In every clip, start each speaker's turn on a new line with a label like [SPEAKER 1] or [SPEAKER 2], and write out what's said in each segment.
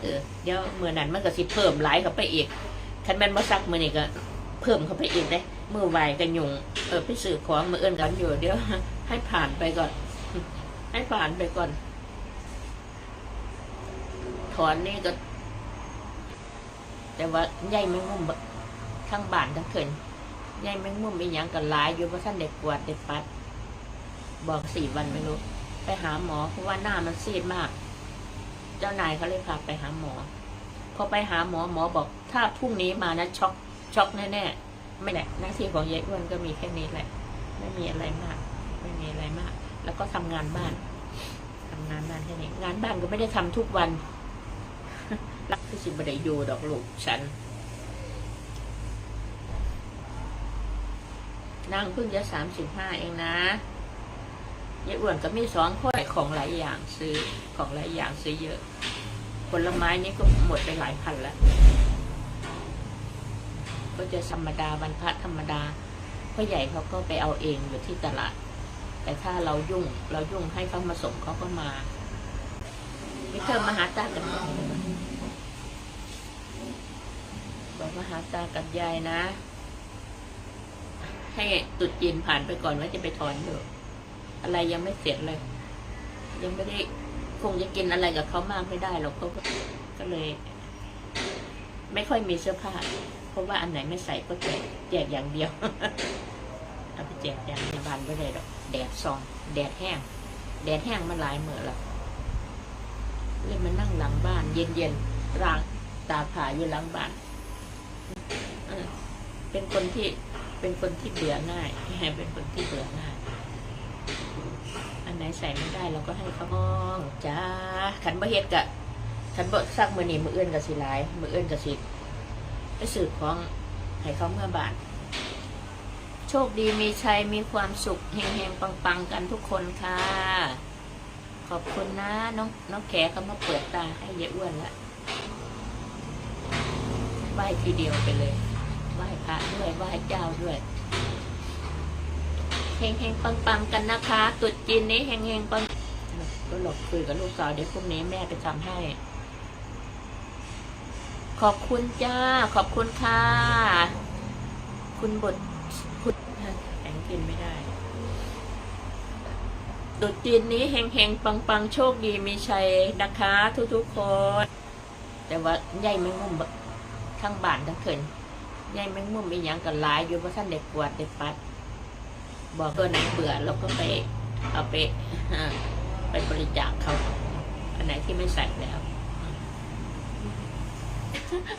[SPEAKER 1] เออเดี๋ยวเมื่อนั้นมันก็สิเพิ่มหลายเข้าไปอีกคันแม่นบ่ซักมือนี่ก็เพิ่มเข้าไปอีกเด้มือไหวกันยุงเออไปซื้อของมือเอื่นกันอยู่เดี๋ยวให้ผ่านไปก่อน ให้ผ่านไปก่อน ถอนนี่ก็ แต่ว่าใหญ่แมงมุมทั้งบ้านทั้งเขินใหญ่แมงมุมมีหยังกันหลายอยู่เพราะท่านเด็กกวาดเด็กปัด บอกสี่วันไม่รู้ ไปหาหมอเพราะว่าหน้ามันซีดมาก เจ้านายเขาเลยพาไปหาหมอ พอไปหาหมอหมอบอก ถ้าพรุ่งนี้มานะช็อกช็อกแน่ๆไม่แหละหน้าที่ของยายอ้วนก็มีแค่นี้แหละ ไม่มีอะไรมาก ไม่มีอะไรมาก แล้วก็ทำงานบ้านทำงานบ้านแค่นี้งานบ้านก็ไม่ได้ทำทุกวัน รักที่สิบได้อยู่ดอกลูกฉัน นางเพิ่งจะสามสิบห้าเองนะ ยายอ้วนก็มีสองคนของหลายอย่างซื้อของหลายอย่างซื้อเยอะ ผลไม้นี่ก็หมดไปหลายพันแล้ว ก็จะธรรมดาบรรพธรรมดาพ่อใหญ่เขาก็ไปเอาเองอยู่ที่ตลาด แต่ถ้าเรายุ่งเรายุ่งให้เขามาส่งเขาก็มาไมิเธอมาหาตากันบอกมาหาตากับยายนะ ให้ตุดจีนผ่านไปก่อนว่าจะไปถอนอยู่ อะไรยังไม่เสร็จเลย ยังไม่ได้คงจะกินอะไรกับเขามากไม่ได้หรอกเขาก็เลย ไม่ค่อยมีเสื้อผ้า เพราะว่าอันไหนไม่ใส่ก็แจกแจกอย่างเดียวเอาไปแจกอย่างในบ้านไม่ได้ดอกแดดซองแดดแห้ง แดดแห้งมาหลายเมื่อแล้วเลยมานั่งหลังบ้าน เย็นๆร่างตาผาอยู่หลังบ้านเป็นคนที่เป็นคนที่เบื่อง่ายเป็นคนที่เบื่อง่าย ไหนใส่ไม่ได้เราก็ให้เขาห้องจ้าขันบ่เฮ็ดกะขันบ่ซักมือนี่มือเอื้อนกับสิหลายมือเอื้อนกับสิไปสืบของให้เขาเมื่อบานโชคดีมีชัยมีความสุขเฮงๆปังๆกันทุกคนค่ะ ขอบคุณนะน้องน้องแขเขามาเปิดตาให้ยายอ้วนละไหว้ทีเดียวไปเลยไหว้พระด้วยไหว้เจ้าด้วย เฮงเฮงปังปังๆกันนะคะตรุดจีนนี้เฮงเฮงปังก็หลบคุยกับลูกสาวเดี๋ยวพรุ่งนี้แม่ไปทำให้ ขอบคุณจ้า ขอบคุณค่ะ คุณบทคุณแข็งกินไม่ได้ตรุดจีนนี้เฮงเฮงปังปังๆโชคดีมีชัยนะคะ ทุกๆคน แต่ว่าใหญ่แมงมุมทั้งบ้านทั้งเขินใหญ่แมงมุมมีหยังกันหลายอยู่เพราะท่านเด็กกวาดเด็กปัด บอกตัวไหนเบื่อเราก็ไปเอาไปไปบริจาคเขาอันไหนที่ไม่ใส่แล้ว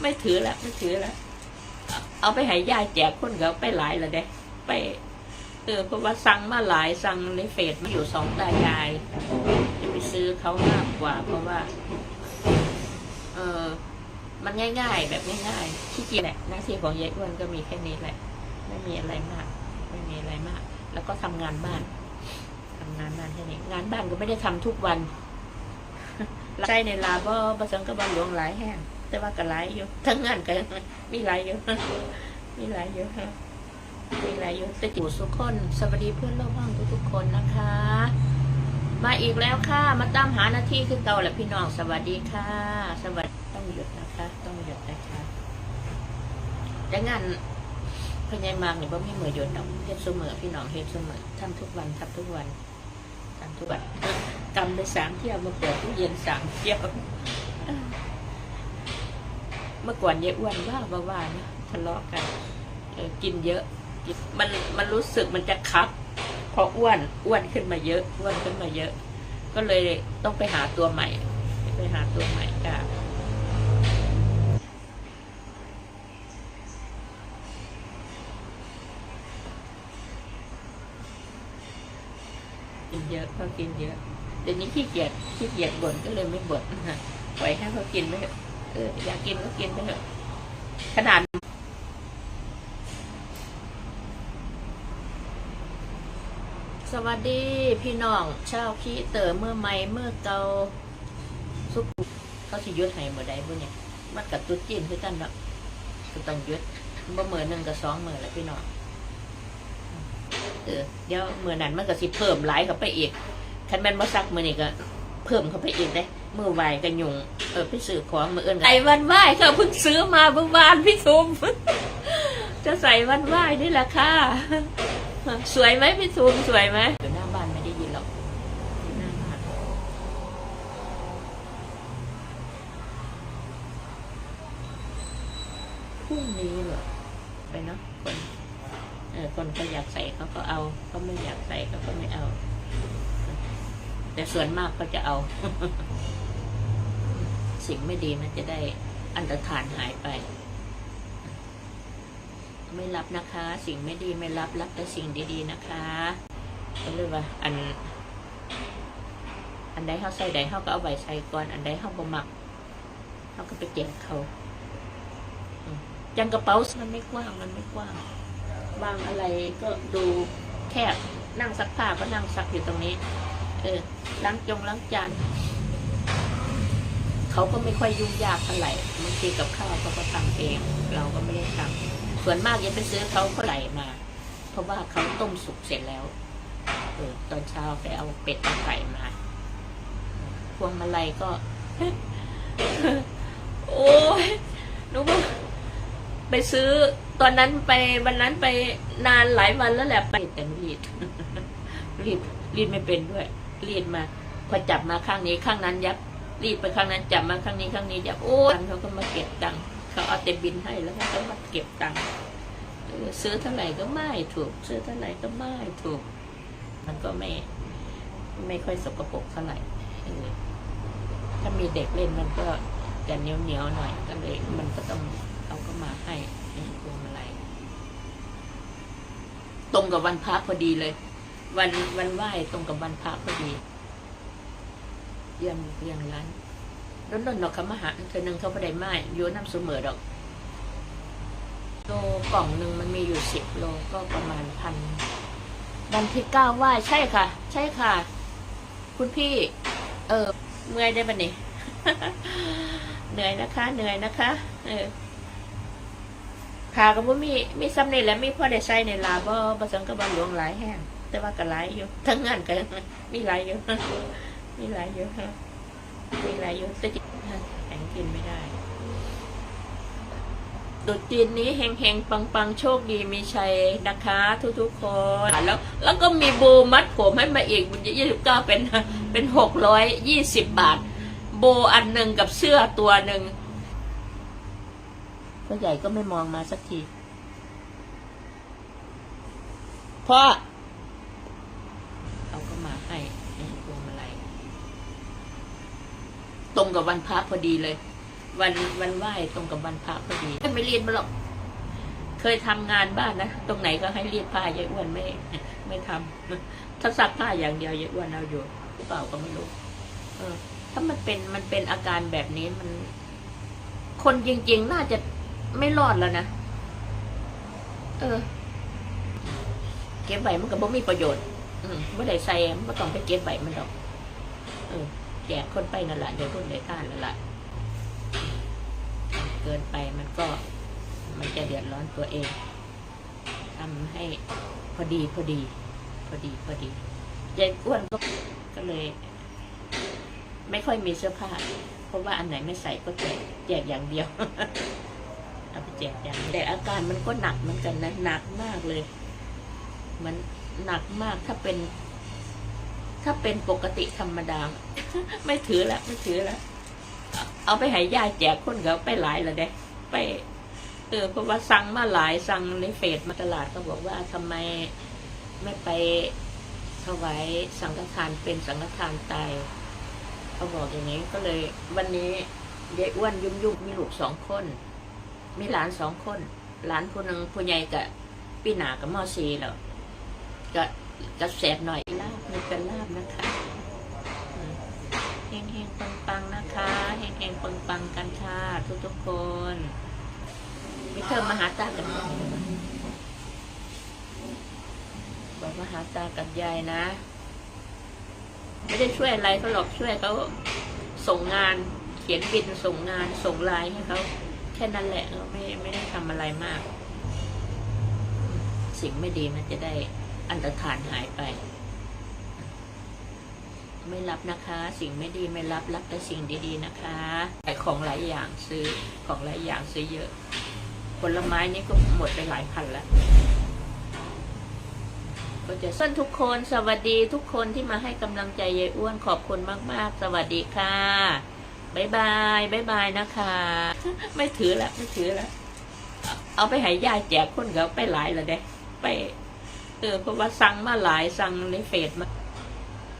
[SPEAKER 1] ไม่ถือแล้วไม่ถือแล้วเอาไปให้ยายแจกคนเขาไปหลายแล้วเด้ไปเออเพราะว่าสั่งมาหลายสั่งในเฟซมาอยู่สองตายายจะไปซื้อเขามากกว่า เพราะว่า เออมันง่ายๆ แบบง่ายๆที่จริงแหละหน้าที่ของยายอ้วนก็มีแค่นี้แหละ ไม่มีอะไรมาก ไม่มีอะไรมาก แล้วก็ทำงานบ้านทำงานบ้านแค่นี้งานบ้านก็ไม่ได้ทำทุกวันใช่ในลาบ่ประสังกับบานหลวงหลายแห้งแต่ว่าก็หลายอยู่ทั้งงานก็มีหลายอยู่มีหลายอยู่มีหลายอยู่แต่จู่สุกคน สวัสดีเพื่อนโลกบ้างทุกๆคนนะคะ มาอีกแล้วค่ะ มาตามหาหน้าที่คือเก่าแหละพี่น้องสวัสดีค่ะ สวัสดีต้องหยุดนะคะ ต้องหยุดนะคะแต่งาน พญายมากเนี่ยบ่มีมือหยุดดอกเฮ็ดเสมอพี่น้องเฮ็ดเสมอทำทุกวันทำทุกวันทำทุกวันกำไปสามเที่ยวมาเปิดตู้เย็นสามเที่ยวเมื่อก่อนยายอ้วนว่าบ้าว่านะทะเลาะกันกินเยอะมันมันรู้สึกมันจะคับพออ้วนอ้วนขึ้นมาเยอะอ้วนขึ้นมาเยอะ ก็เลยต้องไปหาตัวใหม่ ไปหาตัวใหม่ค่ะ กิน เยอะเขากินเยอะเดี๋ยวนี้ขี้เกียจขี้เกียจบ่นก็เลยไม่บ่นปล่อยให้เขากินไปเถอะเอออยากกินก็กินไปเถอะขนาดสวัสดีพี่น้องชาวขี้เต๋อเมื่อไม่เมื่อเกาสุกเขาสิยุดให้เมื่อใดบุเนี่ยมันกับตุ๊ดจีนคือกันเนาะก็ต้องยุดบ่เมื่อหนึ่งกับสองเมื่อแหละพี่น้อง เออเดี๋ยวมือนั้นมันก็สิเพิ่มหลายเข้าไปอีกคันแม่นบ่ซักมือนี่ก็ เพิ่มเข้าไปอีกเด้มือไหวกันยุงเออไปซื้อของมืออื่นไอ้วันไหวเขาเพิ่งซื้อมาเมื่อวานพี่ทุมจะใส่วันไหวนี่แหละค่ะสวยไหมพี่ทุมสวยไหมอยู่หน้าบ้านไม่ได้ยินหรอกอยู่หน้าบ้านพรุ่งนี้เหรอไปเนาะคนเออคนเขาอยากใส่เขาก็เอาเขาไม่อยากใส่เขาก็ไม่เอา แต่ส่วนมากก็จะเอา สิ่งไม่ดีมันจะได้อันตรธานหายไป ไม่รับนะคะ สิ่งไม่ดีไม่รับรับแต่สิ่งดีๆนะคะก็เลยว่า อัน อันใดเขาใส่ใดเขาก็เอาไว้ใส่ก่อน อันใดเขาบ่มักเขาก็ไปแจกเขาจังกระเป๋ามันไม่กว้างมันไม่กว้าง บางอะไรก็ดูแคบนั่งซักผ้าก็นั่งซักอยู่ตรงนี้ เออล้างจงล้างจานเขาก็ไม่ค่อยยุ่งยากเท่าไหร่บางทีกับข้าวเขาก็ทำเอง เราก็ไม่ได้ทำส่วนมากยังไปซื้อเขาเขาไหลมา เพราะว่าเขาต้มสุกเสร็จแล้ว เออ ตอนเช้าไปเอาเป็ดเอาไก่มาพวงมาลัยก็ โอ้ยหนูบอก ไปซื้อตอนนั้นไปวันนั้นไปนานหลายวันแล้วแหละไปแต่รีดรีดรีดไม่เป็นด้วย รีดมาพอจับมาข้างนี้ข้างนั้นยับรีดไปข้างนั้นจับมาข้างนี้ข้างนี้ยับโอ้ยเขาก็มาเก็บตังค์เขาเอาเต็มบินให้แล้วเขาก็มาเก็บตังค์ซื้อเท่าไหร่ก็ไม่ถูก ซื้อเท่าไหร่ก็ไม่ถูก มันก็ไม่ ไม่ค่อยสกปรกเท่าไหร่ถ้ามีเด็กเล่นมันก็จะเหนียวเหนียวหน่อยก็เลยมันก็ต้อง มาให้พวงมาลัยตรงกับวันพระพอดีเลย วันวันไหว้ตรงกับวันพระพอดีเยี่ยมเยี่ยมร้านร้อนๆดอกคำมหาเธอหนึ่งเขาไม่ได้ไม้โยนน้ำเสมอดอกโลกล่องหนึ่งมันมีอยู่สิบโลก็ประมาณพันวันที่เก้าไหว้ใช่ค่ะ ใช่ค่ะ คุณพี่ เออเมื่อยได้ปะเนี่ยเหนื่อยนะคะ เหนื่อยนะคะ เออ ขาก็บ่มีมีซ้ำนี่แหล้วมีพ่อได้ใส่ในลาบ่บ่สังกับบหลวงหลายแห้งแต่ว่าก็หลายอยู่ทั้งงานก็มีหลายอยู่มีหลายอยู่มีหลายอยู่แต่จิแข็งกินไม่ได้ตรุษจีนนี้เฮงเฮงปังปังๆ โชคดีมีชัยนะคะ ทุกๆคนแล้วแล้วก็มีโบมัดผมให้มาอีกยี่สิบเก้าเป็นเป็นหกร้อยยี่สิบบาท โบอันหนึ่งกับเสื้อตัวหนึ่ง พ่อใหญ่ก็ไม่มองมาสักทีพ่อเอาก็มาให้ไอ้พวงมาลัยตรงกับวันพระพอดีเลย วันวันไหว้ตรงกับวันพระพอดีไม่เรียนมาหรอกเคยทำงานบ้านนะตรงไหนก็ให้เรียดผ้ายายอ้วนไม่ไม่ทำถ้าซักผ้าอย่างเดียวยายอ้วนเอาอยู่หรือเปล่าก็ไม่รู้เออ ถ้ามันเป็นมันเป็นอาการแบบนี้มัน คนจริง ๆ น่าจะ ไม่รอดแล้วนะ เออ เก็บไว้มันก็บ่มีประโยชน์ อืมไม่ได้ใส่มันก็ต้องไปเก็บไว้มันดอก เออแจกคนไปนั่นแหละเดี๋ยวคนได้ทานนั่นแหละเกินไปมันก็ มันจะเดือดร้อนตัวเองทำให้พอดีพอดี พอดีพอดียายอ้วนก็ก็เลย ไม่ค่อยมีเสื้อผ้า เพราะว่าอันไหนไม่ใส่ก็แจกแจกอย่างเดียว เอาไปแจกอย่างแต่อาการมันก็หนักเหมือนกันนะหนักมากเลย มันหนักมากถ้าเป็น ถ้าเป็นปกติธรรมดา ไม่ถือละไม่ถือละเอาเอาไปให้ยาแจกคนเขาไปหลายแล้วเด้ไปเออเพราะว่าสั่งมาหลายสั่งในเฟซมาตลาดเขาบอกว่าทำไมไม่ไปถวายสังฆทานเป็นสังฆทานตายเขาบอกอย่างนี้ก็เลย วันนี้ยายอ้วนยุ่งยุ่งมีลูกสองคน มีหลานสองคน หลานผู้หนึ่งผู้ใหญ่กับปีหนากับมอซีแล้วก็ก็แสบหน่อยลาบมีเป็นลาบนะคะเฮงเฮงปังปังนะคะเฮงเฮงปังปังกันค่ะทุกทุกคนมิเธอมาหาตากันยายบอกมาหาตากับยายนะ ไม่ได้ช่วยอะไรเขาหรอกช่วยเขาส่งงาน เขียนบินส่งงานส่งไลน์ให้เขา แค่นั้นแหละเราไม่ไม่ได้ทำอะไรมาก สิ่งไม่ดีมันจะได้อันตรธานหายไป ไม่รับนะคะ สิ่งไม่ดีไม่รับรับแต่สิ่งดีๆนะคะแต่ของหลายอย่างซื้อของหลายอย่างซื้อเยอะผลไม้นี่ก็หมดไปหลายพันแล้วก็จะส่วนทุกคนสวัสดีทุกคนที่มาให้กำลังใจยายอ้วนขอบคุณมาก ๆ สวัสดีค่ะ บายบายบายบายนะคะ ไม่ถือแล้วไม่ถือแล้วเอาไปให้ยายแจกคนเขาไปหลายแล้วเด้ไป เออเพราะว่าสั่งมาหลายสั่งในเฟซมา